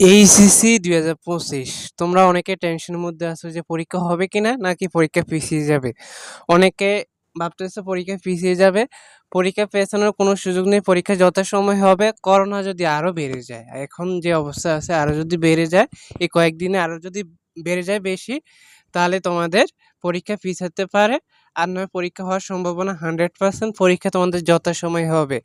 HSC দুই হাজার পঁচিশ। তোমরা অনেকে টেনশনের মধ্যে আছো যে পরীক্ষা হবে কি না নাকি পরীক্ষা পিছিয়ে যাবে? অনেকে ভাবতেছে পরীক্ষা পিছিয়ে যাবে। পরীক্ষা পেছানোর কোনো সুযোগ নেই, পরীক্ষা যথাসময় হবে। করোনা যদি আরও বেড়ে যায়, এখন যে অবস্থা আছে আরও যদি বেড়ে যায়, এই কয়েকদিনে আরও যদি বেড়ে যায় বেশি, তাহলে তোমাদের পরীক্ষা পিছাতে পারে। আর নয়, পরীক্ষা হওয়ার সম্ভাবনা হান্ড্রেড পার্সেন্ট পরীক্ষা তোমাদের যথাসময় হবে।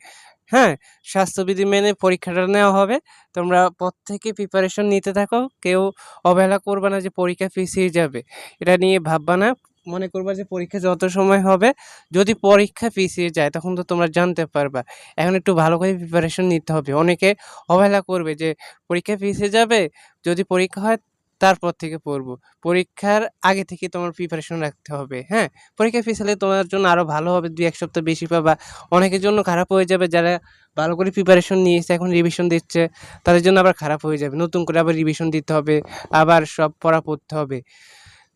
হ্যাঁ স্বাস্থ্যবিধি মেনে পরীক্ষাটা নেওয়া হবে। তোমরা প্রত্যেকে প্রিপারেশন নিতে থাকো। কেউ অবহেলা করবে না যে পরীক্ষা পিছিয়ে যাবে। এটা নিয়ে ভাববা না। মনে করবা যে পরীক্ষা যত সময় হবে, যদি পরীক্ষা পিছিয়ে যায়, তখন তো তোমরা জানতে পারবা। এখন একটু ভালো করে প্রিপারেশন নিতে হবে। অনেকে অবহেলা করবে যে পরীক্ষা পিছিয়ে যাবে, যদি পরীক্ষা হয় তারপর থেকে পড়ব। পরীক্ষার আগে থেকে তোমার প্রিপারেশন রাখতে হবে হ্যাঁ? পরীক্ষা পিছালে তোমার জন্য আরও ভালো হবে, দুই এক সপ্তাহ বেশি পাবা। অনেকের জন্য খারাপ হয়ে যাবে যারা ভালো করে প্রিপারেশন নিয়েছে, এখন রিভিশন দিচ্ছে, তাদের জন্য আবার খারাপ হয়ে যাবে। নতুন করে আবার রিভিশন দিতে হবে, আবার সব পড়া পড়তে হবে।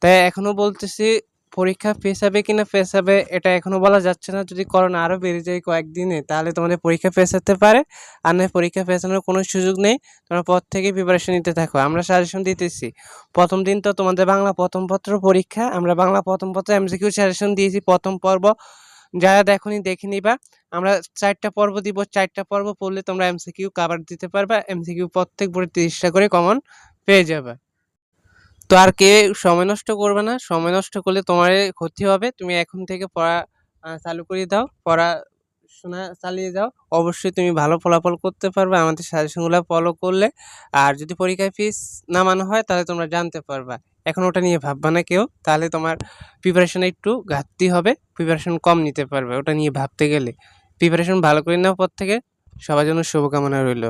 তাই এখনও বলতেছি পরীক্ষা পেছাবে কি না পেছাবে এটা এখনও বলা যাচ্ছে না। যদি করোনা আরও বেড়ে যায় কয়েকদিনে, তাহলে তোমাদের পরীক্ষা পেছাতে পারে। আর নয়, পরীক্ষা ফেসানোর কোনো সুযোগ নেই। তোমরা পর থেকে প্রিপারেশন নিতে থাকো। আমরা সাজেশন দিতেছি, প্রথম দিন তো তোমাদের বাংলা প্রথম পত্র পরীক্ষা। আমরা বাংলা প্রথম পত্র এমসিকিউ সাজেশন দিয়েছি। প্রথম পর্ব যারা দেখনি, দেখে নিবা। আমরা চারটা পর্ব দিব। চারটা পর্ব পড়লে তোমরা এমসিকিউ কাভার দিতে পারবা। এমসিকিউ প্রত্যেক বই তিরিশটা করে কমন পেয়ে যাবে। তো আর কে সময় নষ্ট করবে না। সময় নষ্ট করলে তোমার ক্ষতি হবে। তুমি এখন থেকে পড়া চালু করে দাও। পড়াশোনা চালিয়ে যাও। অবশ্যই তুমি ভালো ফলাফল করতে পারবে। আমাদের সাজেশনগুলো ফলো করলে। আর যদি পরীক্ষায় ফিস নামানো হয়, তাহলে তোমরা জানতে পারবা। এখন ওটা নিয়ে ভাববা না কেউ। তাহলে তোমার প্রিপারেশনে একটু ঘাটতি হবে। প্রিপারেশন কম নিতে পারবে। ওটা নিয়ে ভাবতে গেলে। প্রিপারেশন ভালো করে নেওয়ার পর থেকে। সবার জন্য শুভকামনা রইল।